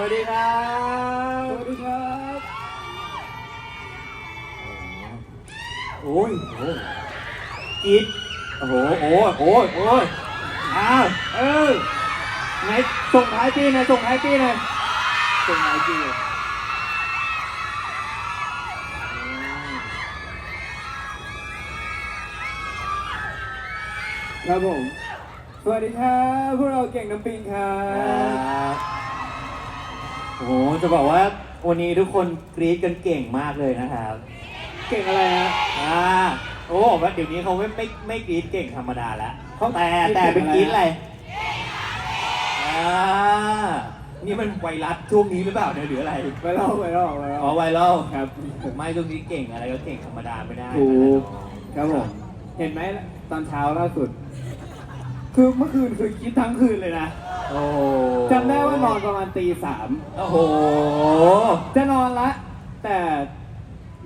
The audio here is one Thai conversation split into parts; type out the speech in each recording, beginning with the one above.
วัสดีครับ สวัสดีครับโอ้ยโอ้ยกิดโอ้โหโอ้ยโอ้ยโอ้ยอ้าวเออไหนส่งท้ายปีหน่อยส่งท้ายปีหน่อยส่งท้ายปีอืมครับผม สวัสดีครับ พวกเราเก่งน้ำปิงครัครับบ โอ้โหจะบอกว่าวันนี้ทุกคนกรี๊ดกันเก่งมากเลยนะครับเก่งอะไรฮะอ่าโอ้ว่าเดี๋ยวนี้เขาไม่ไม่ไม่กรี๊ดเก่งธรรมดาแล้วเขาแต่กรี๊ดแต่เป็นกรี๊ดเก่งอะอะไรไรอ่านี่มันไวรัสช่วงนี้หรือเปล่าเนี่ยหรืออะไรไปเล่าไปเล่าไปเล่าอ๋อไวรัลครับไม่ช่วงนี้เก่งอะไรก็เก่งธรรมดาไม่ได้ถูกนะน้องครับผมเห็นไหมตอนเช้าล่าสุด คือเมื่อคืนคือคิดทั้งคืนเลยนะโอ้จำได้ว่านอนประมาณตีสามโอ้โห จะนอนละ แต่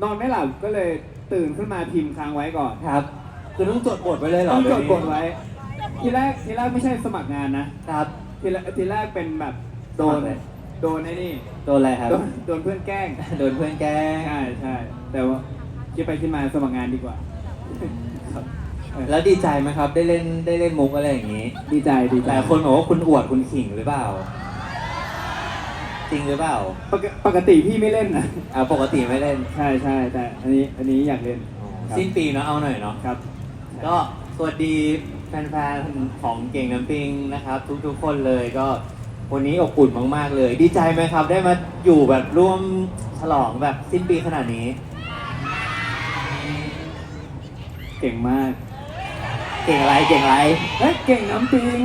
นอนไม่หลับก็เลยตื่นขึ้นมาพิมพ์ค้างไว้ก่อน ครับ คือต้องจดบทไว้เลยเหรอต้องจดเยวนี้กดไว้ ทีแรกทีแรกไม่ใช่สมัครงานนะครับ ทีแรกทีแรกเป็นแบบโดนสมัครเลยโดนไอ้นี่โดนอะไรครับ โดนโดนเพื่อนแกล้ง โดนเพื่อนแกล้ง ใช่ใช่แต่ว่าคิดไปคิดมาสมัครงานดีกว่าครับ แล้วดีใจไหมครับ ได้เล่นได้เล่นมุกอะไรอย่างนี้ดีใจดีใจหลายคนบอกว่าคุณอวดคุณขิงหรือเปล่า จริงหรือเปล่าปกปกติพี่ไม่เล่นนะอ่าปกติไม่เล่นใช่ใช่แต่อันนี้อันนี้อยากเล่นครับสิ้นปีเนาะเอาหน่อยเนาะครับ ก็สวัสดีแฟนๆของเก่งน้ำปิงนะครับ ทุกๆคนเลยก็วันนี้อบอุ่นมากๆเลย ดีใจไหมครับ ได้มาอยู่แบบร่วมฉลองแบบสิ้นปีขนาดนี้ เก่งมาก เก่งอะไรเก่งอะไรเฮ้ยเก่งน้ำปิง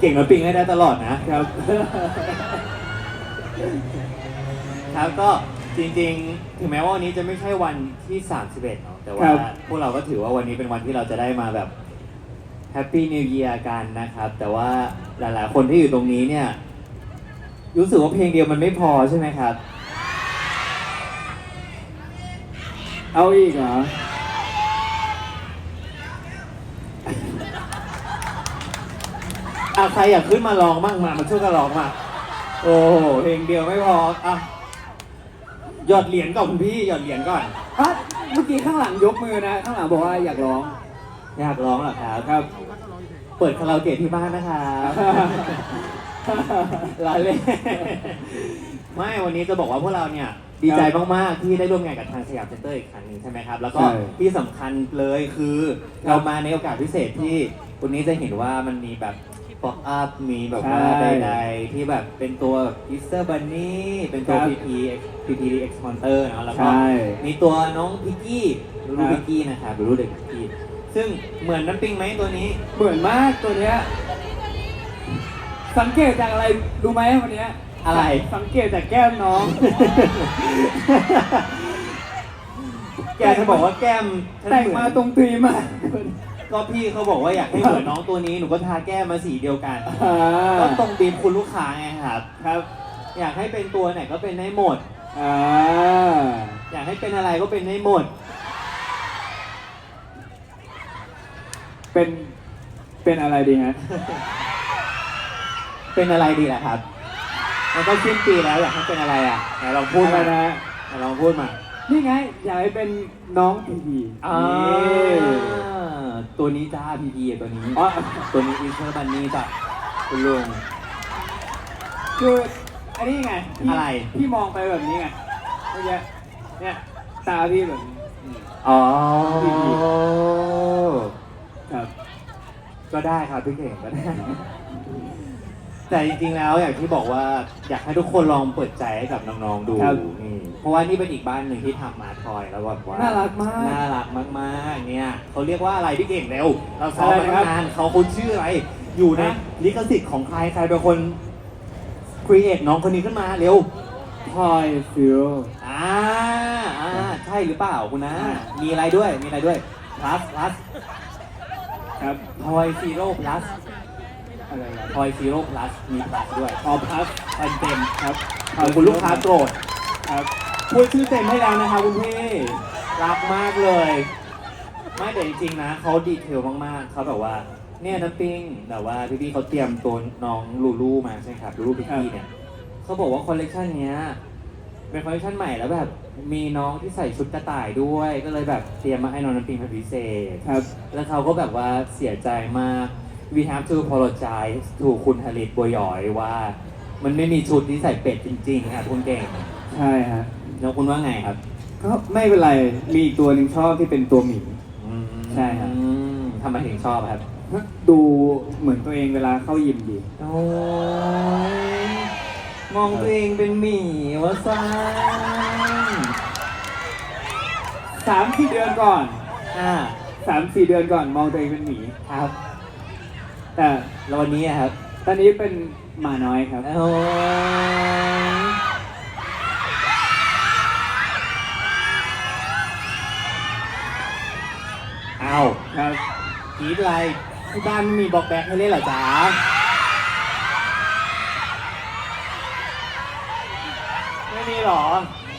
เก่งน้ำปิงให้ได้ตลอดนะครับ ครับก็จริงๆ ถึงแม้ว่าวันนี้จะไม่ใช่วันที่ 31เนาะแต่คว่ารับ พวกเราก็ถือว่าวันนี้เป็นวันที่เราจะได้มาแบบแฮปปี้นิว e ย r กันนะครับ แต่ว่าหลายๆ คนที่อยู่ตรงนี้เนี่ย รู้สึกว่าเพลงเดียวมันไม่พอใช่ไหมครับ เอาอีกเหรอ อะใครอยากขึ้นมาลองบ้างมามาช่วยกันลองมาโอ้โหเพลงเดียวไม่พออะหยอดเหรียญก่อนคุณพี่หยอดเหรียญก่อนอะเมื่อกี้ข้างหลังยกมือนะ ข้างหลังบอกว่าอยากร้อง อยากร้องเหรอครับครับ เปิดคาราโอเกะที่บ้านนะครับลาเล่นไม่วันนี้จะบอกว่าพวกเราเนี่ยดีใจมาก ๆ ที่ได้ร่วมงานกับทางสยามเซ็นเตอร์อีกครั้งหนึ่งใช่ไหมครับ แล้วก็ใช่ที่สำคัญเลยคือครับเรามาในโอกาสพิเศษที่วันนี้จะเห็นว่ามันมีแบบ ป๊อปอัพมีแบบว่าใช่ใดๆที่แบบเป็นตัวอิสเตอร์บันนี่เป็นตัวครับ PP PP X Monster เนอะแล้วก็ใช่มีตัวน้องพิกกี้รู้ครับพิกกี้นะครับรู้เด็กพิกกี้ซึ่งเหมือนน้ำปิงไหมตัวนี้ เหมือนมากตัวเนี้ยสังเกตจากอะไรรู้ไหมวันเนี้ยอะไร สังเกตจากแก้มน้อง แกจะบอกว่าแก้มฉันแต่งเหอนมาตรงตีมาก ก็พี่เขาบอกว่าอยากให้เหมือนน้องตัวนี้หนูก็ทาแก้มมาสีเดียวกันอ่า ก็ตรงบีมคุณลูกค้าไงครับ ครับ อยากให้เป็นตัวไหนก็เป็นได้หมด อ่าอยากให้เป็นอะไรก็เป็นได้หมด เป็นเป็นอะไรดีฮะเป็นอะไรดีล่ะครับมันก็สิ้นปีแล้วอยากให้เป็นอะไรอะไหนลองพูดอะไรมานะไหนลองพูดมานี่ไงอยากให้เป็นน้องพีพีอ่า ตัวนี้จ้าพีพีตัวนี้อ๋อตัวนี้อินเทอร์บันนี่จ้ะคุณลุงคืออันนี้ไงพี่อะไร พี่มองไปแบบนี้ไงเมื่อกี้เนี่ยตาพี่แบบนี้อืมอ๋อครับ ก็ได้ครับพี่เก่งก็ได้ แต่จริงๆแล้วอย่างที่บอกว่าอยากให้ทุกคนลองเปิดใจให้กับน้องๆดูครับนี่ เพราะว่านี่เป็นอีกบ้านหนึ่งที่ทำมาทอยแล้วแบบว่าน่ารักมาก น่ารักมากๆเนี่ยเขาเรียกว่าอะไรพี่เก่งเร็วเราซ้อมอะไรมาครัตั้บงนานเขาคุณชื่ออะไร อยู่ในฮะลิขสิทธิ์ของใครใครเป็นคนครีเอทน้องคนนี้ขึ้นมาเร็วพอยฟิลอ่าอ่าใช่หรือเปล่าคุณนะอ่ามีอะไรด้วยมีอะไรด้วย plus plus ครับทอยซีโร่ plus อะไรนะทอยซีโร่ plus มี plus ด้วยออพัสพันเต็มครับขอบคุณลูกค้าโกรธครับ พูดชื่อเต็มให้แล้วนะคะคุณพี่ รักมากเลย ไม่แต่จริงๆนะเขาดีเทลมากๆ เขาแบบว่า เนี่ยน้ำปิ้งแต่ว่าพี่ๆเขาเตรียมตัวน้องลูลูมาใช่ไหมครับลูลูพิกกี้เนี่ยเขาบอกว่าคอลเลกชันเนี้ยเป็นคอลเลกชันใหม่แล้วแบบมีน้องที่ใส่ชุดกระต่ายด้วย ก็เลยแบบเตรียมมาให้น้องน้ำปิ้งเป็นพิเศษครับ แล้วเขาก็แบบว่าเสียใจมาก we have to apologize to คุณฮาริตบัวหยอยว่า มันไม่มีชุดที่ใส่เป็ดจริงๆครับคุณเก่ง ใช่ฮะ แล้วคุณว่าไงครับก็ไม่เป็นไร มีอีกตัวหนึ่งชอบที่เป็นตัวหมี ใช่ครับ อืมทำไมถึงชอบครับดูเหมือนตัวเองเวลาเข้ายิมดี โอ้ยมองตัวเองเป็นหมีวะซ่าสามสี่เดือนก่อน อ่าสามสี่เดือนก่อนมองตัวเองเป็นหมี ครับแต่แล้ววันนี้อะครับ ตอนนี้เป็นหมาน้อยครับ โอ้ย เอาครับกรีดอะไรที่บ้านไม่มีบล็อกแบ็คให้เล่นเหรอจ๊ะไม่มีหรอ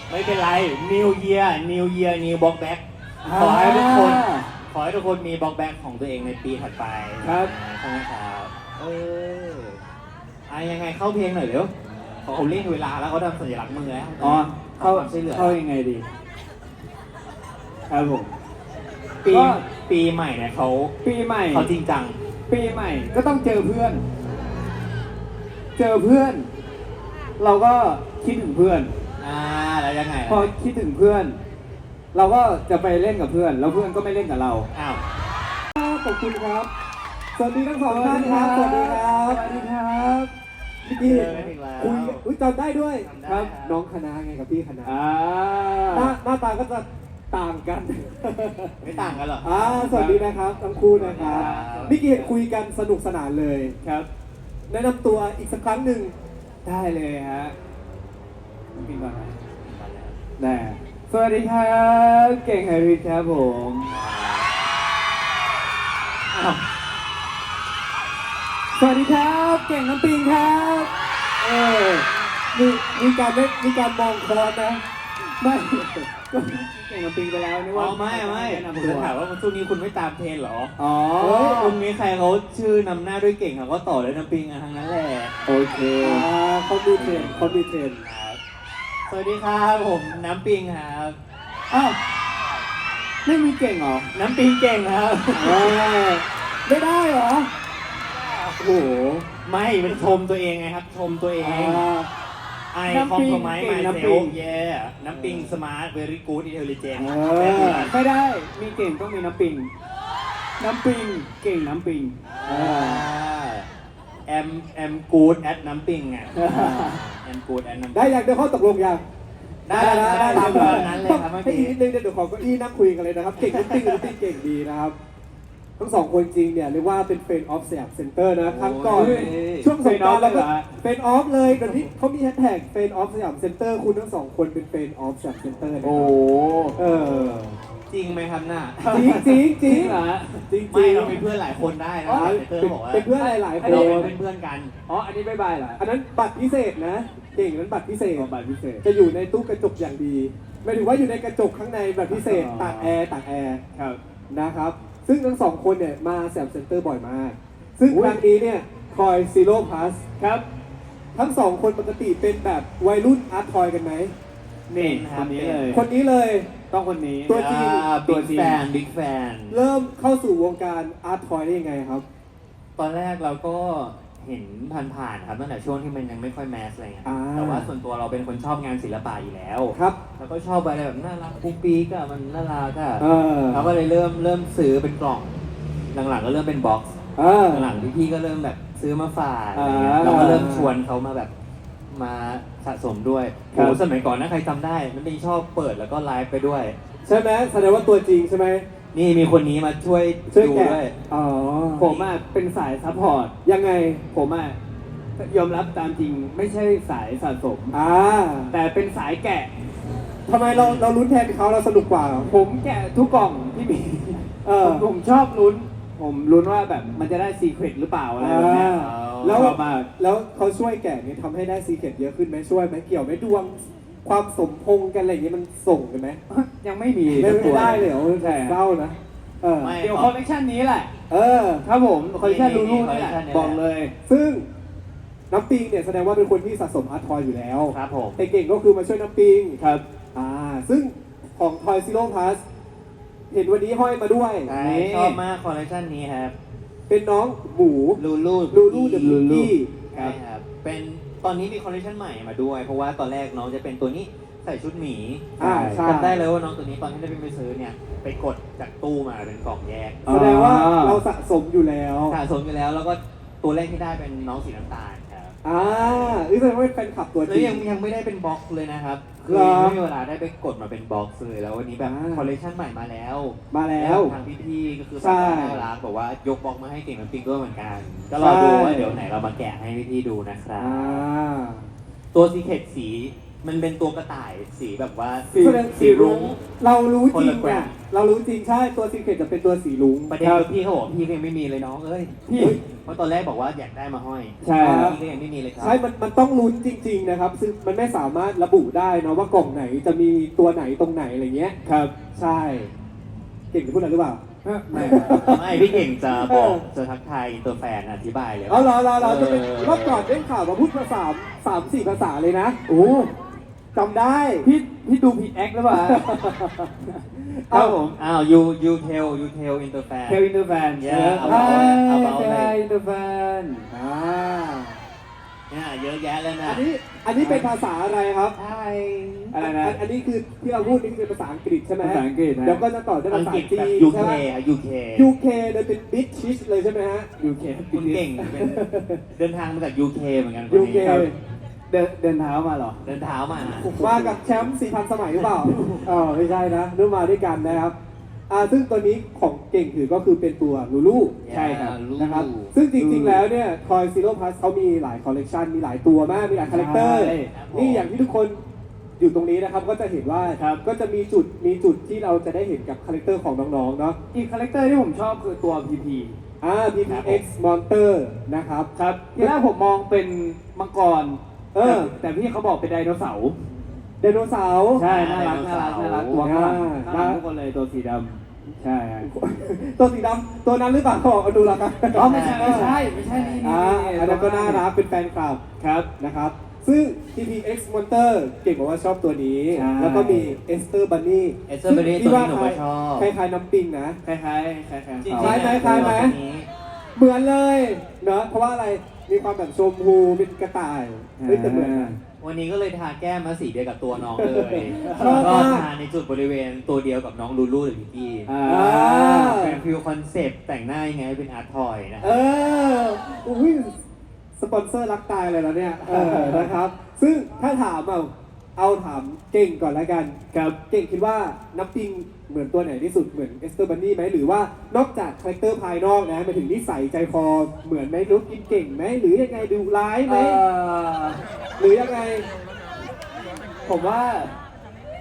ไม่เป็นไร New Year New Year New Box Back ขอให้ทุกคนอ่าขอให้ทุกคนมีบล็อกแบ็คของตัวเองในปีถัดไปครับ ใช่ไหมครับเอออะยังไงเข้าเพลงหน่อยเร็วขอเขาเล่นเวลาแล้วเขาทำสัญลักษณ์มือแล้วอ๋อ เข้าเข้าความช่วยเหลือเข้ายังไงดี ครับผม ปีก็ปีใหม่เนี่ยเขาปีใหม่ เขาจริงจัง ปีใหม่ก็ต้องเจอเพื่อน เจอเพื่อน เราก็คิดถึงเพื่อน อ่าแล้วยังไงพอคิดถึงเพื่อน เราก็จะไปเล่นกับเพื่อน แล้วเพื่อนก็ไม่เล่นกับเรา อ้าว ขอบคุณครับ สวัสดีทั้งสองท่านครับสวัสดีครับสวัสดีครับพี่เจกี้อกันอีกแล้ว คุยอุ้ยจำได้ด้วยจำได้ครับครับ น้องคณะไงกับพี่คณะอ่าหน้าหน้าตาก็จะ ต่างกัน ไม่ต่างกันหรออ่าสวัสดีนะครับทั้งคู่นะครับครับเมื่อกี้เห็นคุยกันสนุกสนานเลย ครับ แนะนำตัวอีกสักครั้งหนึ่งได้เลยฮะพี่ก่อนนะได้สวัสดีครับ เก่งไฮริสครับผมอ้าวสวัสดีครับ เก่งน้ำปิงครับเออมีมีการไม่มีการมองคอนนะไม่ ก็เก่งกับปิงไปแล้วนี่อ๋ว่าอไม่ไม่แนะนำผมตัวจะถามว่าช่วงนี้คุณไม่ตามเทรนด์เหรออ๋อเฮ้ยตรงนี้ใครเขาชื่อนำหน้าด้วยเก่งเขาก็ต่อด้วยน้ำปิงกันทั้งนั้นแหละโอเคอ่าเขามีเทรนด์เขามีเทรนด์ครับสวัสดีครับผมน้ำปิงครับอ้าวไม่มีเก่งเหรอน้ำปิงเก่งครับ เออไม่ได้เหรอ โอ้โห ไม่เป็นชมตัวเองไงครับ ชมตัวเอง อ่า ไอน้ำคอมปิงโพมายเก่มางน้ำเซปิลงเย่น้ำปิงสมาร์ทเวรี่กู๊ดอินเทลเจนต์เออไม่ได้มีเก่งต้องมีน้ำปิง น้ำปิงเก่งน้ำปิงแอมแอมกู๊ดแอดน้ำปิงไงแอมกู๊ดแอดน้ำปิงได้ยังได้ข้อตกลงยังได้ได้ได้ตามได้แบบนั้นเลยครับเมื่อให้กี้อีกนิดนึงเดี๋ยวขอเก้าอี้นั่งคุยกันเลยนะครับ เก่งน้ำติ้งน้ำติ้งเก่งดีนะครับ ทั้งสองคนจริงเนี่ยเรียกว่าเป็นเฟนออฟสยามเซ็นเตอร์นะครั้งก่อน โอ้ย ช่วงสงกรานต์เราก็เฟนออฟเลยเหรอเฟนออฟเลยตอนที่เขามีแฮชแท็กเฟนออฟสยามเซ็นเตอร์คุณทั้งสองคนเป็นเฟนออฟสยามเซ็นเตอร์นะคโอ้รับเออจริงไหมครับน่ะจริงจริงจริงเหรอจริงไม่เราเป็นเพื่อนหลายคนได้นะอ๋อเตอร์บอกว่าเป็นเพื่อนหลายๆคเรานเป็นเพื่อนกันอ๋อ อันนี้บายบายเหรออันนั้นบัตรพิเศษนะเก่งนั้นบัตรพิเศษ บัตรพิเศษ จะอยู่ในตู้กระจกอย่างดีหมายถึงว่าอยู่ในกระจกข้างในแบบพิเศษอ๋อ ตากแอร์ตากแอร์ครับนะครับ ซึ่งทั้งสองคนเนี่ยมาแซมเซ็นเตอร์บ่อยมาก ซึ่งอุ๊ยครั้งนี้เนี่ยคอยซีโร่พลัสครับ ทั้งสองคนปกติเป็นแบบวัยรุ่นอาร์ตทอยกันไหม นี่เป็นคครับนนี้เลย คนนี้เลย ต้องคนนี้ตัวจริง บิ๊กแฟนบิ๊กแฟน เริ่มเข้าสู่วงการอาร์ตทอยได้ยังไงครับ ตอนแรกเราก็ เห็นผ่านๆครับตั้งแต่ช่วงที่มันยังไม่ค่อยแมสอะไรเงี้ยอ่า แต่ว่าส่วนตัวเราเป็นคนชอบงานศิลปะอยู่แล้ว ครับ แล้วก็ชอบอะไรแบบน่ารักปุ๊กปีกอะมันน่ารักอะเออเราก็เลยเริ่มเริ่มซื้อเป็นกล่อง หลังๆก็เริ่มเป็นบ็อกซ์ เออ หลังๆพี่ๆก็เริ่มแบบซื้อมาฝากอะไรอ่าเงี้ยเราก็เริ่มชวนเขามาแบบมาสะสมด้วยครับโอ้สมัยก่อนนะใครจำได้ มันเป็นชอบเปิดแล้วก็ไลฟ์ไปด้วย ใช่ไหมแสดงว่าตัวจริงใช่ไหม นี่มีคนนี้มาช่วยช่วยดูแกะด้วยอ๋อผมอะเป็นสายซัพพอร์ต ยังไง ผมอะยอมรับตามจริงไม่ใช่สายสะสม อ่าแต่เป็นสายแกะ ทำไมเราเราลุ้นแทนเขาเราสนุกกว่าเหรอผมแกะทุกกล่องที่มีเออ ผมผมชอบลุ้น ผมลุ้นว่าแบบมันจะได้ซีเครตหรือเปล่าอะไรแบบเนี้ยอ่า แล้แล้ววชอบมาก แล้วเขาช่วยแกะเนี่ยทำให้ได้ซีเกตเยอะขึ้นไหมช่วยไหมเกี่ยวไหมดวง ความสมพงษ์กันอะไรอย่างเงี้ยมันส่งกันไหมยังไม่มีไม่สักตัไม่วได้เลยเหรอใช่เศร้านะเเออไม่เดี๋ยวคอลเลคชันนี้แหละ เออ ครับผมคอลเลคชันลูลูนี่แหละคอลเลคชันนี้แหละบอกเลย ซึ่งน้ำปิงเนี่ยแสดงว่าเป็นคนที่สะสมอาร์ตทอยอยู่แล้วครับผมแต่เก่งก็คือมาช่วยน้ำปิงครับ อ่า ซึ่งของ Toy Zero Plus เห็นวันนี้ห้อยมาด้วยใช่นี่ชอบมากคอลเลคชันนี้ครับ เป็นน้องหมูลูลูลูลูเดอะลูลูลูกี้ใช่ครับ เป็น ตอนนี้มีคอลเลคชันใหม่มาด้วย เพราะว่าตอนแรกน้องจะเป็นตัวนี้ใส่ชุดหมีอ่าใช่ จำได้เลยว่าน้องตัวนี้ตอนที่ได้ไปซื้อเนี่ย ไปกดจากตู้มาเป็นกล่องแยกแสดงว่าอ่า เราสะสมอยู่แล้วสะสมอยู่แล้ว แล้วก็ตัวแรกที่ได้เป็นน้องสีน้ำตาลครับอ่านี่แสดงว่าเป็นแฟนคลับตัวจแล้วริงยังยังไม่ได้เป็นบ็อกซ์เลยนะครับ คือเหรอยังไม่มีเวลาได้ไปกดมาเป็นบ็อกซ์เลยแล้ววันนี้แบบอ่า คอลเลคชันใหม่มาแล้วมาแล้ว ทางพี่ๆก็คือใช่น่ารักบอกว่ายกบ็อกซ์มาให้เก่งกับปิงด้วยเหมือนกันก็รอดูว่าเดี๋ยวไหนเรามาแกะให้พี่ๆดูนะครับ อ่า ตัวซีเคทสี มันเป็นตัวกระต่ายสีแบบว่าสีสีรุ้ง เรารู้จริงคนละแกอะว่งเรารู้จริงใช่ตัวซีเคทจะเป็นตัวสีรุ้งประเด็นคือพี่เขาบอกพี่ก็ยังไม่มีเลยน้องเอ้ยพี่ เพราะตอนแรกบอกว่าอยากได้มาห้อยใช่ครับพี่ก็ยังไม่มีเลยครัใช่ มัน มันต้องลุ้นจริง ๆ นะครับ ซึ่งมันไม่สามารถระบุได้เนอะว่ากล่องไหนจะมีตัวไหนตรงไหนอะไรเงี้ย ครับ ใช่ เก่งจะพูดอะไรหรือเปล่า ไม่ไม่พี่เก่งจะบอกจะทักทายอินเตอร์แฟนอธิบายเลย เอาเราเราเราจะเป็นเออ รอบก่อนได้ข่าวมาพูดภาษาสามสี่ภาษาเลยนะ โอ้ จำได้พี่พี่ดูผิดแอคหรือเปล่าครับผมอ้าวยูยูเทลยูเทลอินเตอร์แฟนเควินเดอร์แฟน Yeah, ใช่ about- about ใช่ like- อินเตอร์แฟนอ่าเนี่ยเยอะแยะเลยนะ อันนี้อันนี้เป็นภาษาอะไรครับใช่อะไรนะ อันนี้คือที่เราพูดนี่คือเป็นภาษาอังกฤษใช่ไหมภาษาอังกฤษนะ เดี๋ยวก็จะต่อด้วยอัภางษากฤษจีแบบนยูใช่เคไหม อะยูเคยูเคเลยเป็นบิ๊กชิชเลยใช่ไหมฮะ ยูเคคุณเก่งเป็นเดินทางมาจากยูเคเหมือนกันคนยูนี้ เคครับเดินเดินเท้ามาเหรอ เดินเท้ามามากับแชมป์4,000สมัยหรือเปล่าเออไม่ใช่นะนึกมาด้วยกันนะครับอ่าซึ่งตัวนี้ของเก่งถือก็คือเป็นตัวลูลูใช่ครับลูนะครับ ซึ่งจริงๆแล้วเนี่ย Toy Zero Plus เขามีหลายคอลเลกชันมีหลายตัวมาก มีหลายคาแรคเตอร์ใช่นี่อย่างที่ทุกคนอยู่ตรงนี้นะครับ ก็จะเห็นว่าครับก็จะมีจุดมีจุดที่เราจะได้เห็นกับคาแรคเตอร์ของน้องๆเนาะอีกคาแรคเตอร์ที่ผมชอบคือตัว PP อ่า PPX Monster นะครับครับทีแรกผมมองเป็นมังกร เออแต่แต่พี่เขาบอกเป็นไดโนเสาร์ ไดโนเสาร์ใช่ น่ารัก น่ารัก น่ารักตัวข้างหลังอ่าน่ารักทุกคนเลยตัวสีดำใช่ฮะตัวสีดำตัวนั้นหรือเปล่าขอดูแล้วกันอ๋อไม่ใช่ไม่ใช่ไม่ใช่นี่นี่อ่าอันนั้นก็น่ารัก เป็นแฟนคลับครับ นะครับ ซึ่ง TPX Monster เก่งบอกว่าชอบตัวนี้ ใช่ แล้วก็มี Esther Bunny Esther Bunny ซึ่งตัวนี้หนูก็ชอบ คล้ายๆน้ำปิงนะ คล้ายๆคล้ายๆคล้ายจริงๆคล้ายไหมคล้ายไหมตัวนี้เหมือนเลยเนอะเพราะว่าอะไร มีความแบบชมพูเป็นกระต่ายเฮ้ยแต่เหมือนกันวันนี้ก็เลยทาแก้มมาสีเดียวกับตัวน้องเลยชอบก็มากทาในจุดบริเวณตัวเดียวกับน้องลูลูหรือพิกกี้อ่า เป็นฟิลคอนเซปต์แต่งหน้ายังไงให้เป็นอาร์ตทอยนะคเอรับออุ้ยสปอนเซอร์รักตายเลยแล้วเนี่ย เออ นะครับ ซึ่งถ้าถามเอาเอาถามเก่งก่อนแล้วกัน ครับ เก่งคิดว่าน้ำปิง เหมือนตัวไหนที่สุดเหมือนเอสเตอร์บันนี่ไหมหรือว่านอกจากคาแรคเตอร์ภายนอกนะไปถึงนิสัยใจคอเหมือนไหมรู้กินเก่งไหมหรือยังไงดูร้ายไหมเอ่อหรือยังไงผมว่า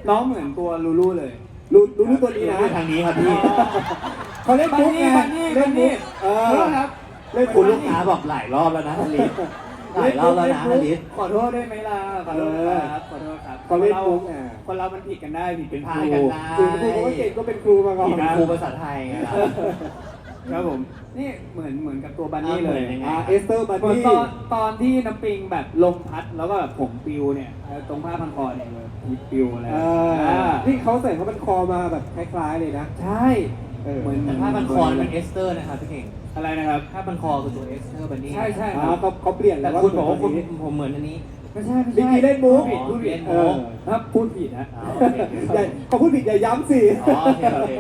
น้องเหมือนตัวลูลูเลยรู้รู้รู้ตัวนี้นะดูทางนี้ครับพี่เขาเล่นมุกไงบันนี่เล่บันนมุนี่กเอขอโทอษครับ เล่นคุมุณกลูกค้าบอกหลายรอบแล้วนะฮาริส หลายรอบแล้วนะฮาริส ขอโทษได้ไหมล่ะขอโทษครับขอโทษครับเขาเล่นคมุกราอะ คนเรามันผิดกันได้ผิดเป็นพาพากักันนได้คือครูเขาก็เก่งก็เป็นครูมาก่อนเป็นครูภาษาไทยไงล่ะครับผมนี่เหมือนเหมือนกับตัวบันนี่อ่าเลเหมืยอนยังไงอ่าเอสเตอร์บันเหมือนนี่ตอนตอนที่น้ำปิงแบบลมพัดแล้วก็แบบผมปิวเนี่ยเอ่อตรงผ้าพันคอเนี่ยเลยมีปิวอะไรเออนี่เขาใส่เขาเป็นคอมาแบบคล้ายๆเลยนะ ใช่ เออเหมือนแต่ผ้าพันคอเป็นเอสเตอร์นะครับพี่เก่งอะไรนะครับผ้าพันคอคือตัวเอสเตอร์บันนี่ใช่ใช่คอ่ารับเขาเขาเปลี่ยนแต่แล้วคุณบอกว่าคุณเหมืนผมเหมือนอันนี้ ไม่ใช่ไม่ตัวใช่นี้เล่นมุกผิดพูดผิดเออครับพูดผิดนะอ๋อโอเค อย่าเขาพูดผิดอย่าย้ำสิอ๋อโอเคโอเค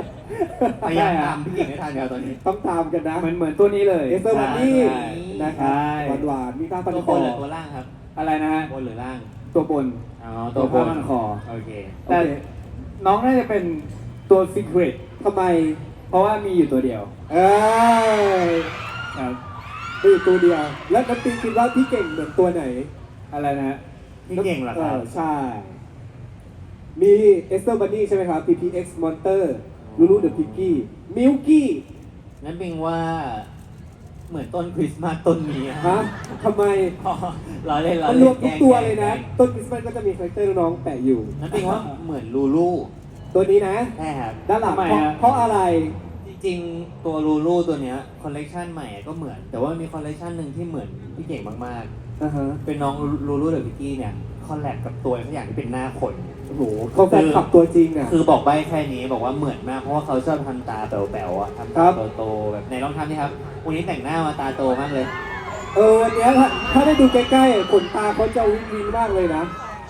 พยายามตามพี่เก่งให้ทันเดียวตอนนี้ ต้องตามกันนะเหมือนเหมือนตัวนี้เลย เอสเตอร์บันนี่ใช่ นะครับใช่ หวานๆมีผ้าพันตัวคบอนหรือตัวล่างครับอะไรนะฮะบนหรือล่างตัวบน อ๋อตัตัววบผ้านพันคอโอเค แต่น้องน่าจะเป็นตัว secret ทำไมเพ ราะว่ามีอยู่ตัวเดียวเออครับมีอยู่ตัวเดียว แล้วน้ำปิงคิดว่าพี่เก่งเหมือนตัวไหนอะไรนะฮะพี่เก่งเหรอครับอใช่ มีเอสเตอร์บันนี่ใช่ไหมครับ PPX Monster ลูลูเดอะพิกกี้มิลกี้นั่นเป็นว่าเหมือนต้นคริสต์มาสต้นนี้อะฮะทำไม อ๋อเราเล่นเรามันเล่นรวมทุกตัวเลยนะแกล้งต้นคริสต์มาสก็จะมีคาแรคเตอร์น้องๆแปะอยู่ นั่นเป็นว่าเหมือนลูลูตัวนี้นะ ใช่ครับด้านหลังทำไมเพราะฮะ เพราะอะไร จริงๆตัวลูลูตัวเนี้ยคอลเลกชันใหม่ก็เหมือน แต่ว่ามีคอลเลกชันหนึ่งที่เหมือนพี่เก่งมากอ่าฮะๆ เป็นน้องลูลูเดอะพิกกี้เนี่ยคอลแลบกับตัวทุกอย่างที่เป็นหน้าคน โอ้โหเขาแฟนคลับตัวจริงอะ คือบอกใบแค่นี้บอกว่าเหมือนมากเพราะว่าเขาชอบทำตาแป๋วๆอะทำครัตาบ โตๆแบบไหนลองทำดิครับวันนี้แต่งหน้ามาตาโตมากเลย เออวันเนี้ยถ้าถ้าได้ดูใกล้ๆขนตาเขาจะวิงวิงมากเลยนะ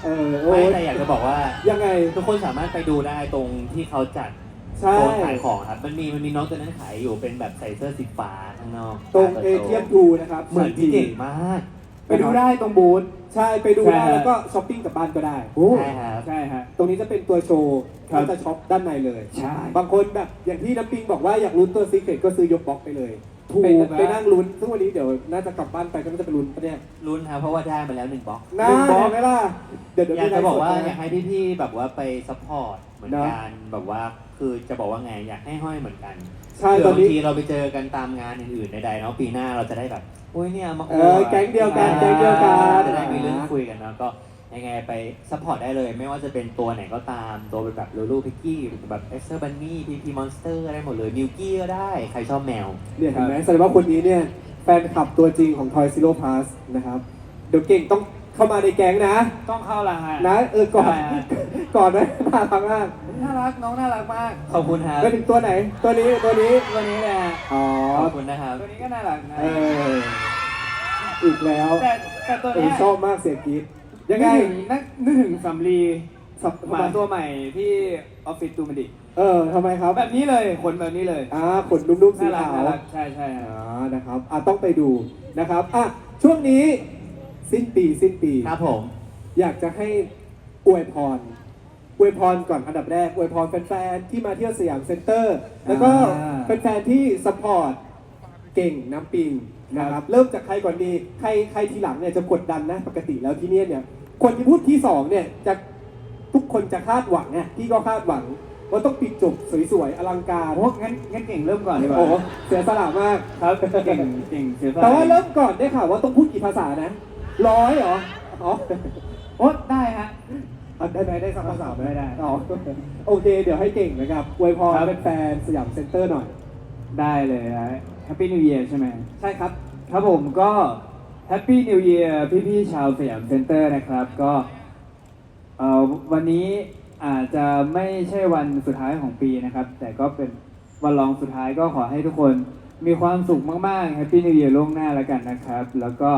เออโอ้ไม่ยแต่อยากจะบอกว่า ยังไง ทุกคนสามารถไปดูได้ตรงที่เขาจัด ใช่ โซนขายของครับ มันมีมันมีน้องตัวนั้นขายอยู่เป็นแบบใส่เสื้อสีฟ้าข้างนอกตรงตาเอโตๆเทียมทูนะครับเหมือนพี่เก่งมากไปดูได้ตรงบูธใช่ไปดูใช่ได้ฮะแล้วก็ช้อปปิ้งกลับบ้านก็ได้ ใช่ครับ ใช่ฮะ ตรงนี้จะเป็นตัวโชว์ครับเราจะช็อปด้านในเลย ใช่ บางคนแบบอย่างที่น้ำปิงบอกว่าอยากลุ้นตัวซีเครตก็ซื้อยกบล็อกไปเลย ถูกไปฮะไปนั่งลุ้นซึ่งวันนี้เดี๋ยวน่าจะกลับบ้านไปก็จะไปลุ้นปะเนี่ยลุ้นครับเพราะว่าได้มาแล้วหนึ่งบล็อก น่าหนึ่งบล็อกเห็นไหมล่ะเดี๋ยวเดี๋ยวอยากจะบอกว่ามีไลฟ์สดนะอยากให้พี่ๆแบบว่าไปซัพพอร์ตเหมือนเนอะกันแบบว่าคือจะบอกว่าไงอยากให้ห้อยเหมือนกันใช่เผื่ตออนบางนี้ ทีเราไปเจอกันตามงานอื่นๆใดๆเนาะปีหน้าเราจะได้แบบโอ้ยเนี่ยมาเออแก๊งเดียวกันแก๊งเดียวกัน จะได้มีเรื่องคุยกันเนาะก็ ยังไงไปซัพพอร์ตได้เลย ไม่ว่าจะเป็นตัวไหนก็ตาม ตัวเป็นแบบลูลูพิกกี้หรือแบบเอ็กซ์เตอร์บันนี่พีพีมอนสเตอร์ได้หมดเลยมิวกี้ก็ได้ ใครชอบแมว เนี่ยเห็นไหมแสดงว่าคนนี้เนี่ย แฟนคลับตัวจริงของ Toy Zero Plus นะครับ เดี๋ยวเก่งต้องเข้ามาในแก๊งนะ ต้องเข้าละฮะ นะ เออ ก่อนใช่ฮะ ก่อนนะน่ารักมากน่ารักน้องน่ารักมาก ขอบคุณครับไปถึงตัวไหน ตัวนี้ ตัวนี้ ตัวนี้แหละอ๋อ ขอบคุณนะครับ ตัวนี้ก็น่ารักนะเออ อีกแล้วแต่แต่ตัวเอเนี้อยชอบมากเสียงกรี๊ด ยังไงนึกถึนึกนึกถึงสำลีสับหมาตัวใหม่ที่ออฟฟิศตูมันดิเออทำไมครับแบบนี้เลยขนแบบนี้เลยอ่าขนนุ่มๆสีน่ารักขาวน่ารักใช่ใช่อ่ฮะานะครับอะต้องไปดูนะครับอะช่วงนี้สิ้นปีสิ้นปี ครับผม อยากจะให้อวยพร อวยพรก่อนอันดับแรก อวยพรแฟนๆ ที่มาเที่ยวสยามเซ็นเตอร์ แล้วก็แฟนๆ ที่สปอร์ตเก่งน้ำปิง นะครับเริ่มจากใครก่อนดีใครใครทีหลังเนี่ยจะกดดันนะปกติแล้วที่เนี่ยเนี่ยคนที่พูดที่สองเนี่ยจะทุกคนจะคาดหวังเนี่ยพี่ก็คาดหวังว่าต้องปิดจบสวยๆอลังการโอ้งั้นงั้นเก่งเริ่มก่อนดีกว่าโอ้โหเสียสละมากครับเก่งเก่งเสียสละแต่ว่าเริ่มก่อนได้ข่าวว่าต้องพูดกี่ภาษานะร้อยเหรออ๋อโอ้ได้ฮะอะได้ไหมได้สักภาษาไหมได้ได้อ๋อโอเค เดี๋ยวให้เก่งนะครับอวยพรครับเป็นแฟนสยามเซ็นเตอร์หน่อย ได้เลยฮะ Happy New Year ใช่ไหมใช่ครับ ครับผมก็ Happy New Year พี่ๆชาวสยามเซ็นเตอร์นะครับ ก็เอ่อวันนี้อาจจะไม่ใช่วันสุดท้ายของปีนะครับ แต่ก็เป็นวันรองสุดท้ายก็ขอให้ทุกคนมีความสุขมากๆ Happy New Year ล่วงหน้าแล้วกันนะครับ แล้วก็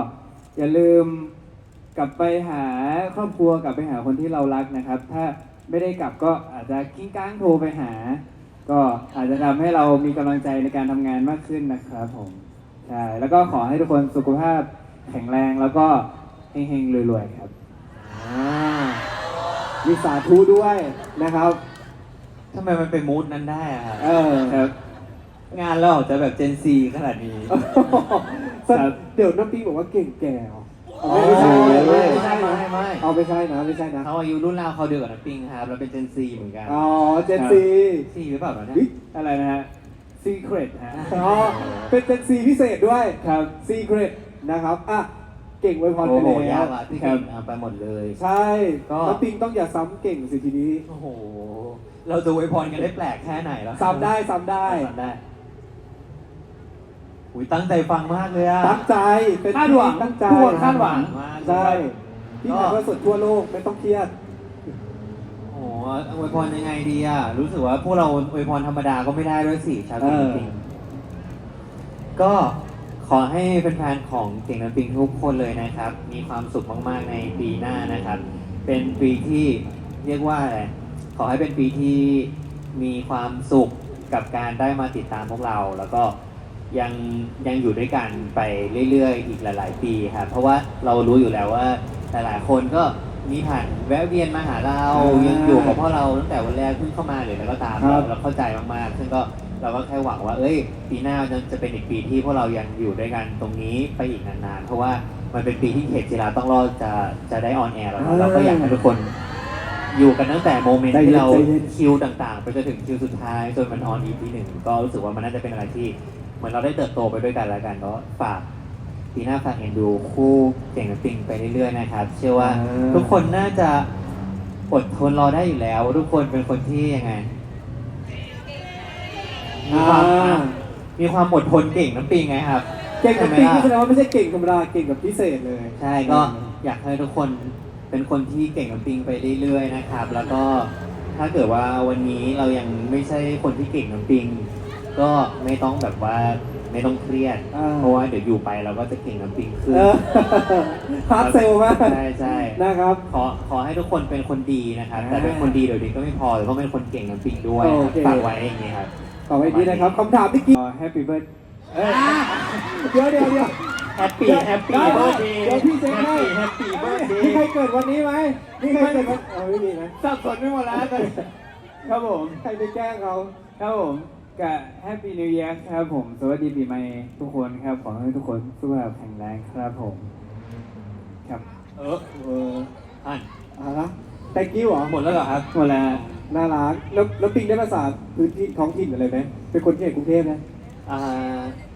อย่าลืมกลับไปหาครอบครัวกลับไปหาคนที่เรารักนะครับ ถ้าไม่ได้กลับก็อาจจะกิ้งก้างโทรไปหา ก็อาจจะทำให้เรามีกำลังใจในการทำงานมากขึ้นนะครับผมใช่แล้วก็ขอให้ทุกคนสุขภาพแข็งแรงแล้วก็เฮงๆรวยๆครับอ่ามีสาธุด้วยนะครับทำไมมันเป็นมูดนั้นได้อะครับเออครับ งานเราจะแบบเจนซีขนาดนี้ครับเดี๋ยวน้ำปิงบอกว่าเก่งแก่เหรออ๋อ ไม่ใช่ไม่ไม่ไม่ใช่ไม่นะไม่ไม่เอาไม่ใช่นะไม่ใช่นะเขาอายุรุ่นราวเขาวเดียวกับน้ำปิงครับเราเป็นเจนซีเหมือนกันอ๋อเจนซีซีหรือเปล่าเนี่ยเฮ้ยอะไรนะฮะ Secret ฮะอ๋อเป็นเจนซีพิเศษด้วยครับซีเกรตนะครับอะเก่งไวยพรโอ้ไปโหแล้ยาวกอะพี่ครัเก่บงเอาไปหมดเลย ใช่ก็น้ำปิงต้องอย่าซ้ำเก่งสิทีนี้โอ้โหเราจะอวยพรกันได้แปลกแค่ไหนแล้วซ้ำได้ซ้ำได้ซ้ำได้ อุ้ยตั้งใจฟังมากเลยอะตั้งใจเป็นคาดหวังที่ตั้งใจทุกคนคาดหวังมากใช่ที่ถ่ายทอดสดทั่วโลกไม่ต้องเครียด โอ้โหอวยพรยังไงดีอะ รู้สึกว่าพวกเราอวยพรธรรมดาก็ไม่ได้ด้วยสิชาวเก่งเออน้ำปิงก็ขอให้แฟนๆของเก่งน้ำปิงทุกคนเลยนะครับ มีความสุขมากๆในปีหน้านะครับ เป็นปีที่เรียกว่าอะไรขอให้เป็นปีที่มีความสุขกับการได้มาติดตามพวกเรา แล้วก็ ยังยังอยู่ด้วยกันไปเรื่อยๆ อีกหลาย ๆ ปีครับเพราะว่าเรารู้อยู่แล้วว่าหลายๆคนก็มีผ่านแวะเวียนมาหาเราอ่ายัยังอยู่กับพวกเราตั้งแต่วันแรกเพิ่งเข้ามาหรืออะไรก็ตามครัเราบเราเข้าใจมากๆซึ่งก็เราก็แค่หวังว่า เอ้ย ปีหน้าจะจะเป็นอีกปีที่พวกเรายังอยู่ด้วยกันตรงนี้ไปอีกนานๆเพราะว่ามันเป็นปีที่เขตจีราต้องรอดจะจะได้ออนแอร์แล้วเนอะเราก็อยากให้ทุกคน อยู่กันตั้งแต่โมเมนต์ใจเย็นที่เราใจเย็น คิวต่างๆ ไปจนถึงคิวสุดท้ายจนมันออนอีพีหนึ่งก็รู้สึกว่ามันน่าจะเป็นอะไรที่ เหมือนเราได้เติบโตไปด้วยกันแล้วกันก็ฝากปีหน้าฝากเอ็นดูคู่เก่งกับปิงไปเรื่อยๆนะครับ เชื่อว่าอ่าทุกคนน่าจะอดทนรอได้อยู่แล้ว ทุกคนเป็นคนที่ยังไงมีความอ่ามีความอดทนเก่งน้ำปิงไงครับ เก่งกับใช่ปีไหมนี่ล่ะแสดงว่าไม่ใช่เก่งธรรมดาเก่งกับพิเศษเลย ใช่ก็อยากให้ทุกคนเป็นคนที่เก่งน้ำปิงไปเรื่อยๆนะครับ แล้วก็ถ้าเกิดว่าวันนี้เรายังไม่ใช่คนที่เก่งน้ำปิง ก็ไม่ต้องแบบว่าไม่ต้องเครียด อ่า เพราะว่าเดี๋ยวอยู่ไปเราก็จะเก่งน้ำปิงขึ้นเออฮาร์ดเซลมากใช่ใช่นะครับ ขอขอให้ทุกคนเป็นคนดีนะครับอ่าแต่เป็นคนดีเดี๋ยวนี้ก็ไม่พอแต่ต้องเป็นคนเก่งน้ำปิงด้วยโอเค ฝากไว้อย่างนี้ครับ ต่อไปนี้นะครับคำถามที่กี่แฮปปี้เบิร์ดเดี๋ยวเดี๋ยวเดี๋ยว แฮปปี้แฮปปี้ได้เบิร์ดเดย์เดี๋ยวพี่เซ็นให้ แฮปปี้เบิร์ดเดมีใครย์เกิดวันนี้ไหมมีใครเกิดวันเอาไม่มีนะสับสนไปหมดแล้วตอนนี้ครับผม ใครไปแกล้งเขาครับผม กับแฮปปี้นิว e a ร์ครับผม สวัสดีปีใหม่ทุกคนครับ ขอให้ทุกคนสุขภาพแข็งแรงครับผม ครับ เออเอออ่านอะนะแต่กิ้วเหรอ หมดแล้วเหรอครับ หมดแล้วน่ารัก แล้วแล้วปิงได้ภาษาพื้นที่ท้องถิ่นอะไรไหมเป็นคนที่ไหนกรุงเทพไหมอ่า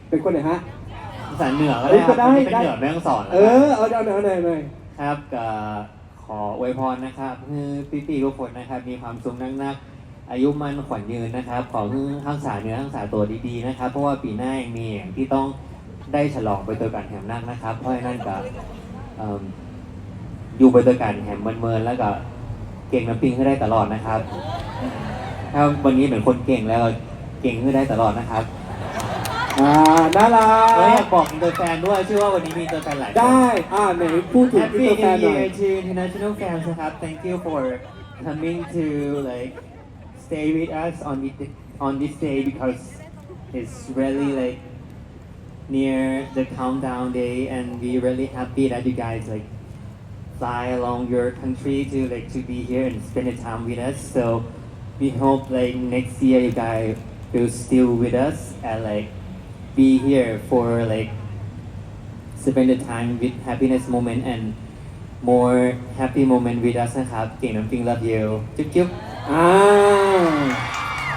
เป็นคนไหนฮะ ภาษาเหนือก็เอ้ได้ยครับก็ได้เป็นเหนือแม่ฮ่องสอนเออเอาเอาเอาหน่อยหน่อยครับก็ขออวยพรนะครับให้พี่ๆทุกคนนะครับ มีความสุขนักๆ อายุมันขวัญยืนนะครับ ขอให้รักษาเนื้อรักษาตัวดีๆนะครับ เพราะว่าปีหน้ายังมีอย่างที่ต้องได้ฉลองไปตัวกันแหมนักนะครับ เพราะฉะนั้นก็เอิ่มอยู่ไปตัวกันแหมเมินๆแล้วก็เก่งน้ำปิงให้ได้ตลอดนะครับ ถ้าวันนี้เหมือนคนเก่งแล้วเก่งให้ได้ตลอดนะครับอ่าน่ารัแล้วอยากกบอกอินเตอร์แฟนด้วยเชื่อว่าวันนี้มีอินเตอร์แฟนหลายคน ได้ อ่าไหนพูดถึง Happy อินเตอร์แฟ New นหน่อย Year to international fans นะครับ Thank you for coming to like stay with us on this on this day because it's really like near the countdown day and we really happy that you guys like fly along your country to like to be here and spend the time with us. So we hope like next year you guys will still with us and like be here for like spend the time with happiness moment and more happy moment with us นะครับ เก่งน้ำปิง love you จุ๊บจุ๊บ อ่า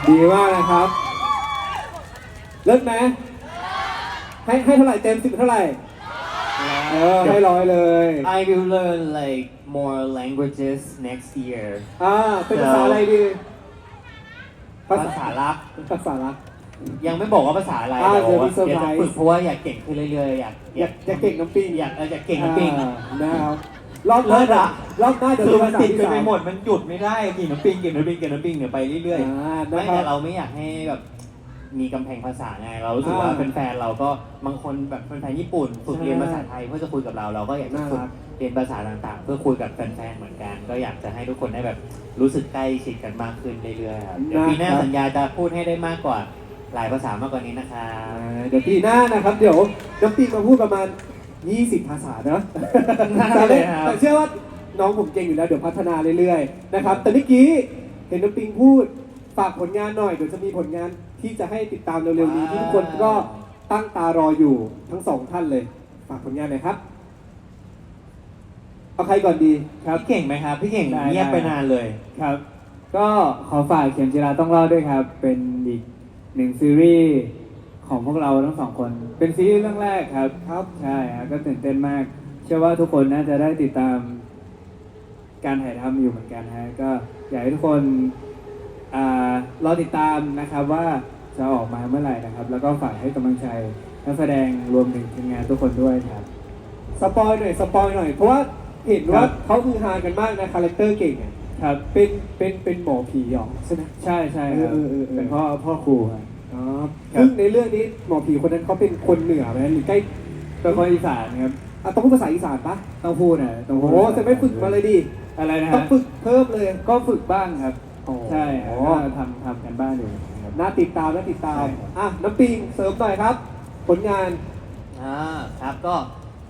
ดีมากนะครับ เลิศไหมให้ให้เท่าไหร่เต็มสิบเท่าไหร่ เออ ให้ร้อยเลย I will learn like more languages next year อ่า เป็นภาษาอะไรดี ภาษาลับภาษาลัก ยังไม่บอกว่าภาษาอะไรอ่าแต่บอกว่าเดี๋ยวมีเดี๋ยวจะ surprise ฝึกเพราะว่าอยากเก่งขึ้นเรื่อยๆ อยากอยากอยากเก่งน้ำปิงอยากเอออยากเก่งน้ำปิงอ่านะครับ รอบหเลิน้าศอะรอบหน้าเดี๋ยวคือดูมันภาษาติดที่กันสาไปมหมดมันหยุดไม่ได้เก่งน้ำปิงเก่งน้ำปิงเก่งน้ำปิงเนี่ยไปเรื่อยอ่าๆไม่นะครัแต่บเราไม่อยากให้แบบมีกำแพงภาษาไงเรารู้สึกว่าอ่าแฟนๆเราก็บางคนแบบแฟนๆญี่ปุ่นฝึกเรียนใช่ภาษาไทยเพื่อจะคุยกับเราเราก็อยากจะน่าฝึกรัก เรียนภาษาต่างๆ เพื่อคุยกับแฟนๆเหมือนกัน ก็อยากจะให้ทุกคนได้แบบรู้สึกใกล้ชิดกันมากขึ้นเรื่อยๆครับเดี๋ยวปีหน้าสัญญาจะพูดให้ได้มากกว่าหลายภาษามากกว่านี้นะคะอ่าเดี๋ยวปีหน้านะครับ เดี๋ยวน้ำปิงมาพูดประมาณ 20ภาษาเนอะแต่เล่นแต่เชื่อว่าน้องผมเก่งอยู่แล้วเดี๋ยวพัฒนาเรื่อยๆนะครับแต่เมื่อกี้เห็นน้ำปิงพูดฝากผลงานหน่อยเดี๋ยวจะมีผลงานที่จะให้ติดตามเร็วๆนี้ที่ทุกคนก็ตั้งตารออยู่ทั้งสองท่านเลย ฝากผลงานหน่อยครับเอาใครก่อนดีครับ พี่เก่งไหมครับ พี่เก่งได้ เงียบไปได้นานเลย ครับ ก็ขอฝากเข็มจีราต้องเล่าด้วยครับ เป็นอีกหนึ่งซีรีส์ ของพวกเราทั้งสองคน เป็นซีรีส์เรื่องแรกครับ ครับใช่ครับก็ตื่นเต้นมาก เชื่อว่าทุกคนน่าจะได้ติดตาม การถ่ายทำอยู่เหมือนกันฮะก็อยากให้ทุกคนอ่ารอติดตามนะครับว่าจะออกมาเมื่อไหร่นะครับ แล้วก็ฝากให้กำลังใจนักแสดงรวมถึงทีมงานทุกคนด้วยครับ สปอยหน่อยสปอยหน่อย เพราะว่าเห็นว่าครับเขาคือฮากันมากนะคาแรคเตอร์เก่งอะครับ เป็นเป็นเป็นหมอผีหรอใช่ไหมใช่ใช่ครับเออเออเออ เป็นพ่อพ่อครูครับอ๋อ ครับซึ่งในเรื่องนี้หมอผีคนนั้นเขาเป็นคนเหนือไหมหรือใกล้เป็นคนอีสานครับอะต้องพูดภาษาอีสานปะต้องพูดนะต้องโอ้พูดโหจะไม่ฝึกมาเลยดิอะไรนะต้อฮะงฝึกเพิ่มเลย ก็ฝึกบ้างครับอ๋อใช่ครับก็ทำทำกันบ้างอยู่ครับ น่าติดตามน่าติดตาม ใช่ครับ อะน้ำปิงเสริมหน่อยครับ ผลงาน อ่าครับก็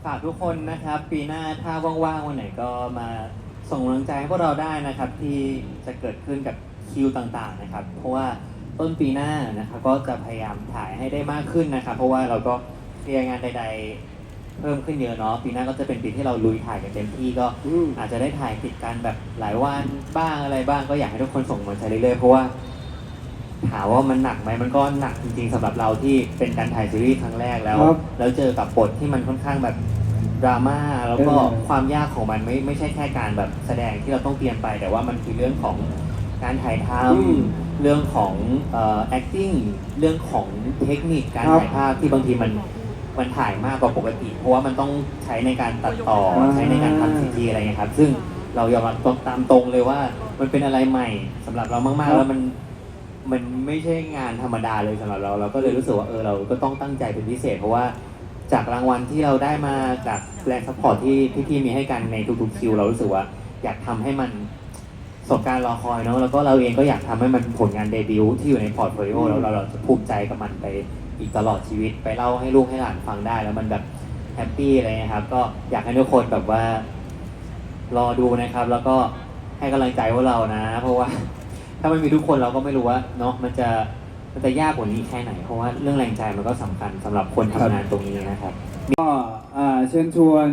ฝากทุกคนนะครับ ปีหน้าถ้าว่างๆวันไหนก็มาส่งกำลังใจให้พวกเราได้นะครับ ที่จะเกิดขึ้นกับคิวต่างๆนะครับ เพราะว่า ต้นปีหน้านะครับก็จะพยายามถ่ายให้ได้มากขึ้นนะครับเพราะว่าเราก็เคลียร์งานใด ๆ เพิ่มขึ้นเยอะเนาะปีหน้าก็จะเป็นปีที่เราลุยถ่ายกันเต็มที่ก็อืม อาจจะได้ถ่ายติดกันแบบหลายวันบ้างอะไรบ้างก็อยากให้ทุกคนส่งกำลังใจเรื่อยๆเพราะว่าถามว่ามันหนักไหมมันก็หนักจริงๆสำหรับเราที่เป็นการถ่ายซีรีส์ครั้งแรกแล้ว ครับแล้วเจอกับบทที่มันค่อนข้างแบบดราม่าแล้วก็เออ ความยากของมันไม่ไม่ใช่แค่การแบบแสดงที่เราต้องเตรียมไป แต่ว่ามันคือเรื่องของการถ่ายทอืมำ เรื่องของเอ่อ acting เรื่องของเทคนิคการครับถ่ายภาพที่บางทีมันมันถ่ายมากกว่าปกติ เพราะว่ามันต้องใช้ในการตัดต่ออ่า ใช้ในการทำซีจีอะไรเงี้ยครับ ซึ่งเรายอมรับตามตรงเลยว่ามันเป็นอะไรใหม่สำหรับเรามากๆแล้วมันมันไม่ใช่งานธรรมดาเลยสำหรับเรา เราก็เลยรู้สึกว่าเออเราก็ต้องตั้งใจเป็นพิเศษ เพราะว่าจากรางวัลที่เราได้มาจากแรงซัพพอร์ตที่พี่ๆมีให้กันในทุกๆคิว เรารู้สึกว่าอยากทำให้มัน ประสบการณ์รอคอยเนาะแล้วก็เราเองก็อยากทำให้มันผลงานเดบิวต์ที่อยู่ในพอร์ตโฟลิโอแล้วเราเราจะภูมิใจกับมันไปอีกตลอดชีวิตไปเล่าให้ลูกให้หลานฟังได้ แล้วมันแบบแฮปปี้อะไรเงี้ยครับก็อยากให้ทุกคนแบบว่า รอดูนะครับ แล้วก็ให้กำลังใจพวกเรานะ เพราะว่า ถ้าไม่มีทุกคนเราก็ไม่รู้ว่าเนาะมันจะมันจะยากกว่านี้แค่ไหน เพราะว่าเรื่องแรงใจมันก็สำคัญสำหรับคนทำงานตรงนี้นะครับก็เชิญชวน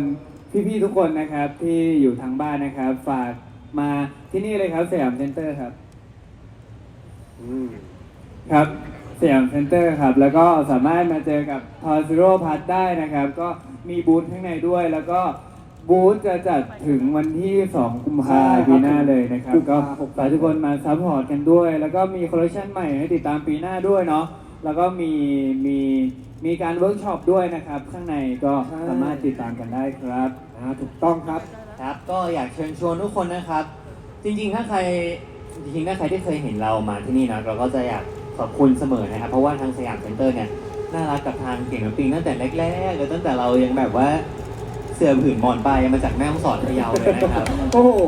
พี่ๆทุกคนนะครับที่อยู่ทางบ้านนะครับ ฝาก มาที่นี่เลยครับสยามเซ็นเตอร์ครับอืมครับสยามเซ็นเตอร์ครับ แล้วก็สามารถมาเจอกับทอซิโร่พัทได้นะครับ ก็มีบูธข้างในด้วย แล้วก็บูธจะจัดถึงวันที่ 2 กุมภาใช่พันครับธ์ปีหน้าเลยนะครับกุมก็ภาพันธ์ฝากทุกคนมาซัพพอร์ตกันด้วย แล้วก็มีคอลเลคชันใหม่ให้ติดตามปีหน้าด้วยเนาะแล้วก็มีมีมีการเวิร์กช็อปด้วยนะครับ ข้างในก็สามารถติดตามกันได้ครับอ่าถูกต้องครับ ครับ ก็อยากเชิญชวนทุกคนนะครับ จริงๆ ถ้าใครจริงๆถ้าใครที่เคยเห็นเรามาที่นี่นะเราก็จะอยากขอบคุณเสมอนะครับ เพราะว่าทางสยามเซ็นเตอร์เนี่ยน่ารักกับทางเก่งกับปิงตั้งแต่แรกๆเลยตั้งแต่เรายังแบบว่าเสื้อผืนหมอนใบมาจากแม่ฮ่องสอนพะเยาเลยนะครับโอ้โห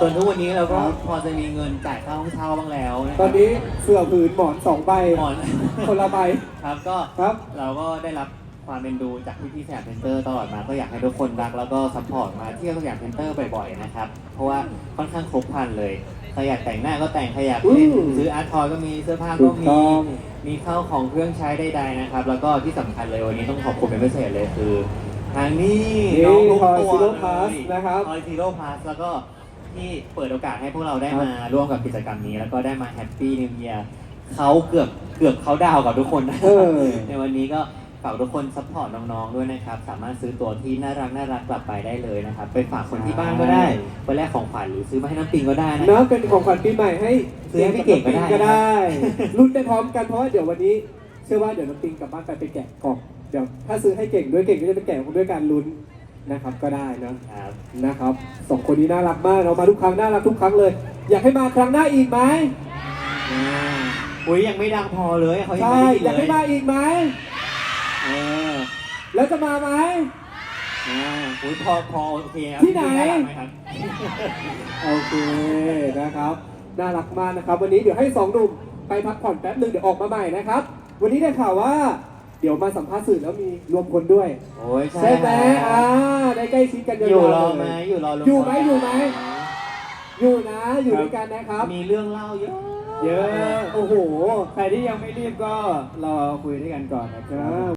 จนทุกวันนี้เราก็ครับพอจะมีเงินจ่ายค่าห้องเช่าบ้างแล้วะครับตอนนี้เสื้อผืนหมอนสองใบหมอนคนละใบครับก็ครับ เราก็ได้รับ ความเป็นดูจากพี่พี่ๆสยามเซ็นเตอร์ตลอดมาก็อยากให้ทุกคนรักแล้วก็ซัพพอร์ตมาเที่ยวสยามเซ็นเตอร์บ่อยๆนะครับ เพราะว่าค่อนข้างครบครันเลยใครอยากแต่งหน้าก็แต่งใครอยากเล่นอืมซื้ออาร์ตทอยก็มีเสื้อผ้าถูก็กมี ต้อง มีข้าวของเครื่องใช้ใดๆนะครับ แล้วก็ที่สำคัญเลยวันนี้ต้องขอบคุณเป็นพิเศษเลยคือ ทางนี้นี่น้องทุก Toy ตัว Zero Pass นะครับทอยซีโร่พาสแล้วก็ที่เปิดโอกาสให้พวกเราได้ครับมาร่วมกับกิจกรรมนี้ แล้วก็ได้มาแฮปปี้นิวเยียเขาเกือบเกือบเขาดาวกับทุกคนนะเออในวันนี้ก็ ฝากทุกคนซัพพอร์ตน้องๆด้วยนะครับ สามารถซื้อตัวที่น่ารักน่ารักกลับไปได้เลยนะครับ ไปฝากคนที่บ้านก็ได้ไปแลกของขวัญหรือซื้อมาให้น้ำปิงก็ได้นะเนาะเป็นของขวัญปีใหม่ให้ซื้อให้พี่เก่งก็ได้ ก็ได้รุ่นไปพร้อมกันเพราะว่าเดี๋ยววันนี้เชื่อว่าเดี๋ยวน้ำปิงกลับบ้านไปไปแกะกล่องเดี๋ยวถ้าซื้อให้เก่งด้วยเก่งก็จะไปแกะด้วยการลุ้นนะครับก็ได้เนอะครับนะครับสองคนนี้น่ารักมากเรามาทุกครั้งน่ารักทุกครั้งเลย อยากให้มาครั้งหน้าอีกไหมอุ้ยยังไม่ดังพอเลยเขายังใช่ไม่อยากได้ให้เลมายอีกไหมเออแล้วจะมาไหม อ่าอุ้ยพอพอโอเคครับที่ไหนารักมครับ โอเคนะครับ น่ารักมากนะครับ วันนี้เดี๋ยวให้สองหนุ่มไปพักผ่อนแป๊บหนึ่งเดี๋ยวออกมาใหม่นะครับ วันนี้ได้ข่าวว่า เดี๋ยวมาสัมภาษณ์สื่อแล้วมีรวมพลด้วย โอ้ยใช่ใช่ไหมคอ่ารับได้ใกล้ชิดกันยาวๆอยู่รอเลไหมอยู่รอลุงอยู่ไหมอยู่ไหมพลอยู่นะอยู่ด้วยกันนะครับ มีเรื่องเล่าเยอะเยอะ โอ้โห ใครที่ยังไม่รีบก็รอคุยด้วยกันก่อนนะครับ